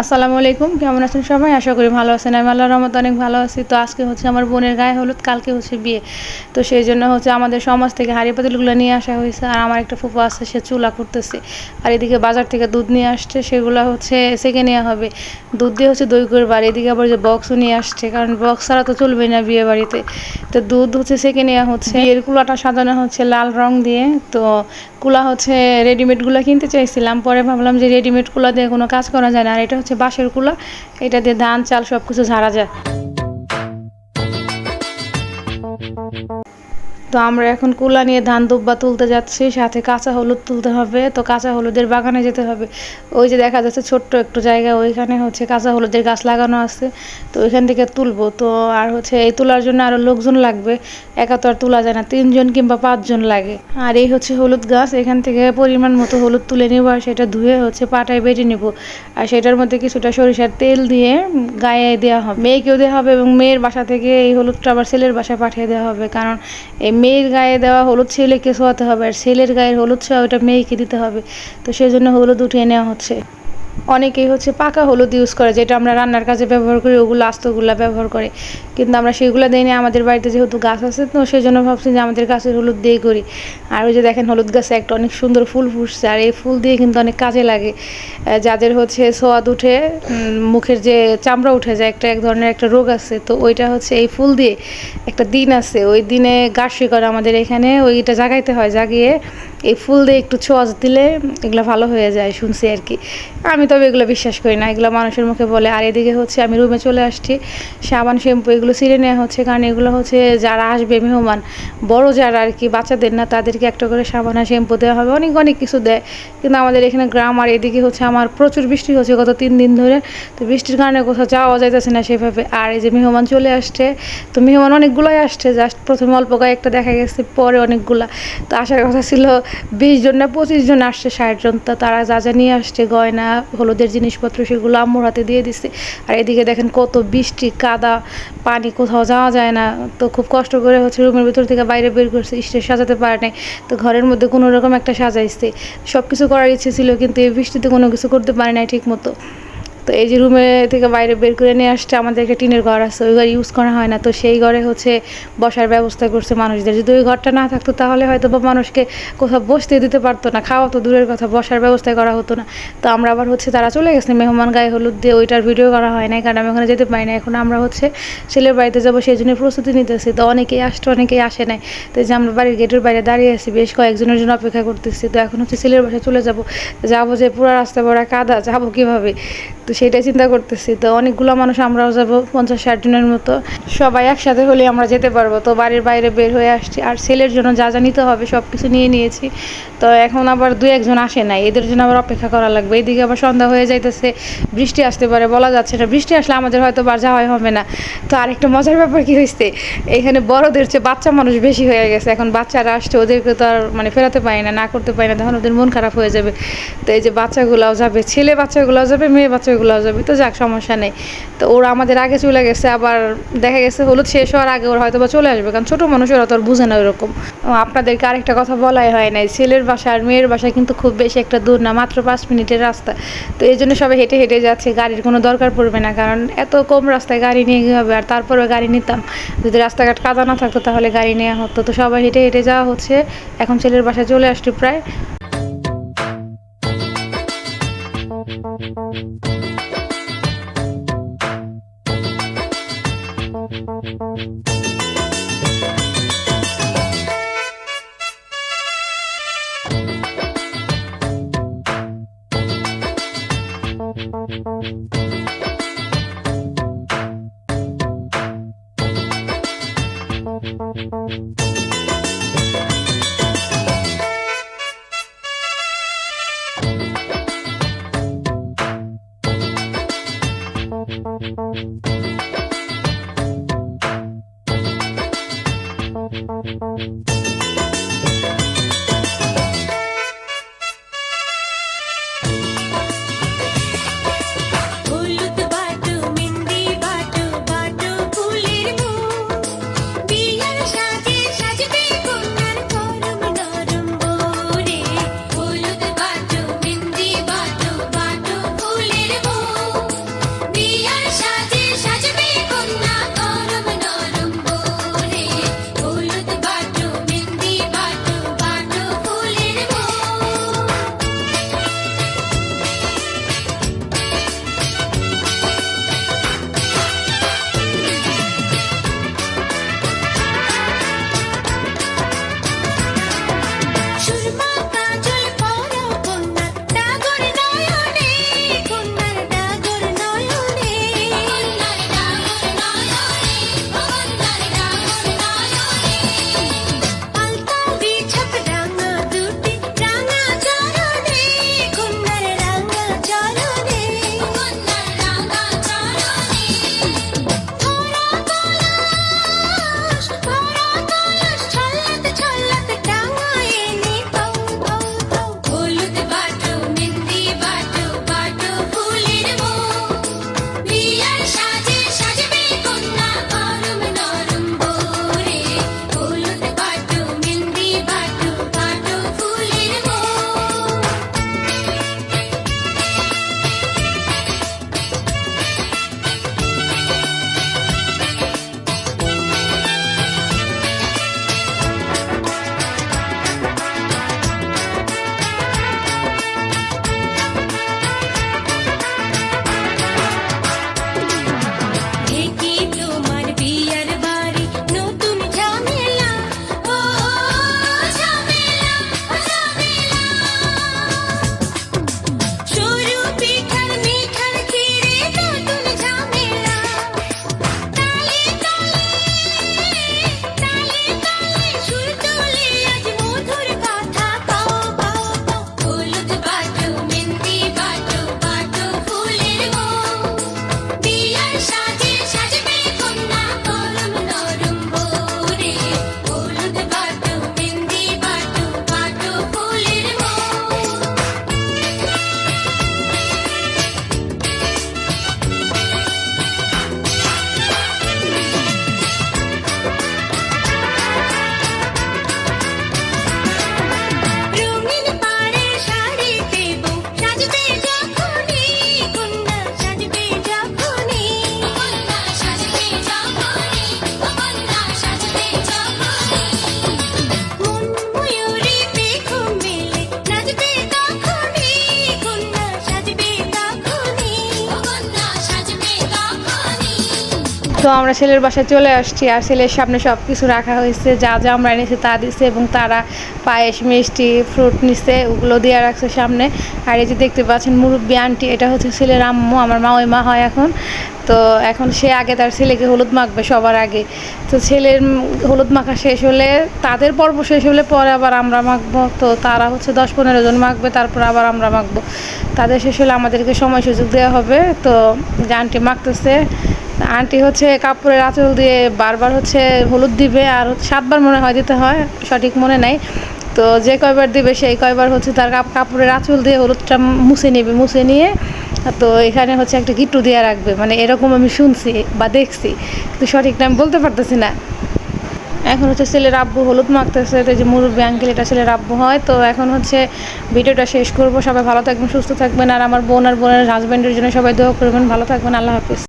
আসসালামু আলাইকুম, কেমন আছেন সবাই? আশা করি ভালো আছেন। আমি আল্লাহর রহমত অনেক ভালো আছি। তো আজকে হচ্ছে আমার বোনের গায়ে হলুদ, কালকে হচ্ছে বিয়ে। তো সেই জন্য হচ্ছে আমাদের সমাজ থেকে হাড়ি পাতিলগুলো নিয়ে আসা হয়েছে। আর আমার একটা ফুফু আছে, সে চুলা করতেছে আর এদিকে বাজার থেকে দুধ নিয়ে আসছে, সেগুলো হচ্ছে সেকে নেওয়া হবে। দুধ দিয়ে হচ্ছে দই করবার এদিকে আবার যে বক্সও নিয়ে আসছে। কারণ বক্স ছাড়া তো চলবে না বিয়ে বাড়িতে। তো দুধ হচ্ছে সেকে নেওয়া হচ্ছে। বিয়ের কুলাটা সাজানো হচ্ছে লাল রং দিয়ে। তো কুলা হচ্ছে রেডিমেড রেডিমেডগুলো কিনতে চাইছিলাম, পরে ভাবলাম যে রেডিমেড কুলা দিয়ে কোনো কাজ করা যায় না, আর এটা হচ্ছে বাঁশের কুলা এটা দিয়ে ধান, চাল সব কিছু ঝাড়া যায়। তো আমরা এখন কুলা নিয়ে ধান দুব্বা তুলতে যাচ্ছি, সাথে কাঁচা হলুদ তুলতে হবে, তো কাঁচা হলুদের বাগানে যেতে হবে। ওই যে দেখা যাচ্ছে ছোট্ট একটু জায়গা, ওইখানে হচ্ছে কাঁচা হলুদের গাছ লাগানো আছে, তো ওইখান থেকে তুলবো। তো আর হচ্ছে এই তোলার জন্য আরও লোকজন লাগবে, একা তো আর তোলা যায় না, তিনজন কিংবা পাঁচজন লাগে। আর এই হচ্ছে হলুদ গাছ, এখান থেকে পরিমাণ মতো হলুদ তুলে নেব, আর সেটা ধুয়ে হচ্ছে পাটায় বেটে নিব। আর সেটার মধ্যে কিছুটা সরিষার তেল দিয়ে গায়ে দেওয়া হবে, মেয়েকেও দেওয়া হবে এবং মেয়ের বাসা থেকে এই হলুদটা আবার ছেলের বাসায় পাঠিয়ে দেওয়া হবে। কারণ এই মেয়ের গায়ে দেওয়া হলুদ ছেলেকে শোয়াতে হবে আর ছেলের গায়ের হলুদ ছোঁয়া ওটা মেয়েকে দিতে হবে। তো সেই জন্য হলুদ উঠিয়ে নেওয়া হচ্ছে। অনেকেই হচ্ছে পাকা হলুদ ইউজ করে, যেটা আমরা রান্নার কাজে ব্যবহার করি, ওগুলো আস্তগুলা ব্যবহার করে। কিন্তু আমরা সেগুলো দিই না, আমাদের বাড়িতে যেহেতু গাছ আছে তো সেই জন্য ভাবছি যে আমাদের গাছের হলুদ দিয়েই করি। আর ওই যে দেখেন হলুদ গাছে একটা অনেক সুন্দর ফুল ফুটছে, আর এই ফুল দিয়ে কিন্তু অনেক কাজে লাগে। যাদের হচ্ছে সোয়াদ উঠে মুখের যে চামড়া উঠে যায়, একটা এক ধরনের একটা রোগ আছে। তো ওইটা হচ্ছে এই ফুল দিয়ে একটা দিন আছে। ওই দিনে গাছ করে আমাদের এখানে ওইটা জাগাইতে হয়, জাগিয়ে এই ফুল দিয়ে একটু ছোঁয়াচ দিলে এগুলো ভালো হয়ে যায় শুনছি আর কি। আমি তবে এগুলো বিশ্বাস করি না, এগুলো মানুষের মুখে বলে। আর এদিকে হচ্ছে আমি রুমে চলে আসছি, সাবান শ্যাম্পু এগুলো ছিঁড়ে নেওয়া হচ্ছে। কারণ এগুলো হচ্ছে যারা আসবে, মেহমান, বড় যারা আর কি, বাচ্চাদের না, তাদেরকে একটা করে সাবান আর শ্যাম্পু দেওয়া হবে। অনেক অনেক কিছু দেয়। কিন্তু আমাদের এখানে গ্রাম আর এদিকে হচ্ছে আমার প্রচুর বৃষ্টি হচ্ছে গত তিন দিন ধরে। তো বৃষ্টির কারণে কোথাও যাওয়া যাইতেছে না সেভাবে। আর এই যে মেহমান চলে আসছে, তো মেহমান অনেকগুলোই আসছে। জাস্ট প্রথমে অল্প কয়েকটা দেখা গেছে, পরে অনেকগুলা। তো আসার কথা ছিল বিশ জন না পঁচিশ জন আসছে, ষাট জন তো তারা যা যা নিয়ে আসছে, গয়না, হলুদের জিনিসপত্র সেগুলো আম্মুর হাতে দিয়ে দিচ্ছে। আর এদিকে দেখেন কত বৃষ্টি, কাদা, পানি কোথাও যাওয়া যায় না। তো খুব কষ্ট করে হচ্ছে রুমের ভিতর থেকে বাইরে বের করছে, স্টেজ সাজাতে পারে নাই। তো ঘরের মধ্যে কোনো রকম একটা সাজাইছে। সব কিছু করার ইচ্ছে ছিল, কিন্তু এই বৃষ্টিতে কোনো কিছু করতে পারে নাই ঠিক মতো তো এই যে রুমে থেকে বাইরে বের করে নিয়ে আসছে, আমাদের একটা টিনের ঘর আছে, ওই ঘর ইউজ করা হয় না। তো সেই ঘরে হচ্ছে বসার ব্যবস্থা করছে মানুষদের। যদি ওই ঘরটা না থাকতো, তাহলে হয়তো বা মানুষকে কোথাও বসতে দিতে পারতো না। খাওয়া তো দূরের কথা, বসার ব্যবস্থা করা হতো না। তো আমরা আবার হচ্ছে তারা চলে গেছে মেহমান গায়ে হলুদ দিয়ে, ওইটার ভিডিও করা হয় না কারণ আমি ওখানে যেতে পারি না এখন আমরা হচ্ছে ছেলের বাড়িতে যাব, সেই জন্য প্রস্তুতি নিতেছি। তো অনেকেই আসতো অনেকেই আসে নাই। তো যে আমরা বাড়ির গেটের বাইরে দাঁড়িয়ে আছি, বেশ কয়েকজনের জন্য অপেক্ষা করতেছি। তো এখন হচ্ছে ছেলের বাসায় চলে যাব। যাব যে পুরো রাস্তা বড় কাদা, যাব কীভাবে? তো সেটাই চিন্তা করতেছি। তো অনেকগুলো মানুষ আমরাও যাব পঞ্চাশ ষাট জনের মতো। সবাই একসাথে হলে আমরা যেতে পারব। তো বাড়ির বাইরে বের হয়ে আসছি। আর ছেলের জন্য যা যা নিতে হবে সব কিছু নিয়ে নিয়েছি। তো এখন আবার দু একজন আসে নাই। এদের জন্য আবার অপেক্ষা করা লাগবে। এইদিকে আবার সন্ধ্যা হয়ে যাইতেছে। বৃষ্টি আসতে পারে, বলা যাচ্ছে না। বৃষ্টি আসলে আমাদের হয়তো বার যাওয়াই হবে না। তো আরেকটা মজার ব্যাপার কি হয়েছে এখানে বড়দের চেয়ে বাচ্চা মানুষ বেশি হয়ে গেছে। এখন বাচ্চারা আসছে, ওদেরকে তো আর মানে ফেরাতে পারি না না করতে পারি না। তখন ওদের মন খারাপ হয়ে যাবে। তো এই যে বাচ্চাগুলাও যাবে, ছেলে বাচ্চাগুলাও যাবে, মেয়ে বাচ্চাগুলাও যাবে, তো যাক, সমস্যা নেই। তো ওরা আমাদের আগে চলে গেছে, আবার দেখা গেছে হলুদ শেষ হওয়ার আগে ওরা হয়তো বা চলে আসবে, কারণ ছোটো মানুষ ওরা তো বুঝে না ওরকম। আপনাদেরকে আরেকটা কথা বলাই হয় নাই, ছেলের বাসা আর মেয়ের বাসা কিন্তু খুব বেশি একটা দূর না, মাত্র পাঁচ মিনিটের রাস্তা। তো এই জন্য সবাই হেঁটে হেঁটে যাচ্ছে, গাড়ির কোনো দরকার পড়বে না, কারণ এত কম রাস্তায় গাড়ি নিয়ে গিয়ে হবে? আর তারপরে গাড়ি নিতাম। যদি রাস্তাঘাট কাদা না থাকতো, তাহলে গাড়ি নেওয়া হতো। তো সবাই হেঁটে হেঁটে যাওয়া হচ্ছে, এখন ছেলের বাসায় চলে আসছে প্রায়। তো আমরা ছেলের বাসায় চলে আসছি আর ছেলের সামনে সব কিছু রাখা হয়েছে, যা যা আমরা এনেছি তা দিচ্ছে এবং তারা পায়েস, মিষ্টি ফ্রুট নিচ্ছে ওগুলো দিয়ে রাখছে সামনে। আর এই যে দেখতে পাচ্ছেন মুরব্বী আন্টি, এটা হচ্ছে ছেলের আম্মু, আমার মা ওই মা হয় এখন। তো এখন সে আগে তার ছেলেকে হলুদ মাখবে সবার আগে। তো ছেলের হলুদ মাখা শেষ হলে তাদের পর্ব শেষ হলে পরে আবার আমরা মাখবো। তো তারা হচ্ছে দশ পনেরো জন মাখবে, তারপর আবার আমরা মাখবো। তাদের শেষ হলে আমাদেরকে সময় সুযোগ দেওয়া হবে। তো যে আন্টি মাখতেছে, আন্টি হচ্ছে কাপড়ের আঁচল দিয়ে বারবার হচ্ছে হলুদ দিবে আর সাতবার মনে হয় দিতে হয়, সঠিক মনে নাই। তো যে কয়বার দিবে সেই কয়বার হচ্ছে তার কাপ- কাপড়ের আঁচল দিয়ে হলুদটা মুছে নেবে, মুছে নিয়ে তো এখানে হচ্ছে একটা গিট্টু দেওয়া রাখবে। মানে এরকম আমি শুনছি বা দেখছি, কিন্তু সঠিক নাম বলতে পারতেছি না। এখন হচ্ছে ছেলের আব্বু হলুদ মাখতেছে, তো যে মুরব্বী আঙ্কেল এটা ছেলের আব্বু হয়। তো এখন হচ্ছে ভিডিওটা শেষ করব। সবাই ভালো থাকবেন, সুস্থ থাকবেন। আর আমার বোন আর বোনের হাজব্যান্ডের জন্য সবাই দোয়া করবেন। ভালো থাকবেন, আল্লাহ হাফিজ।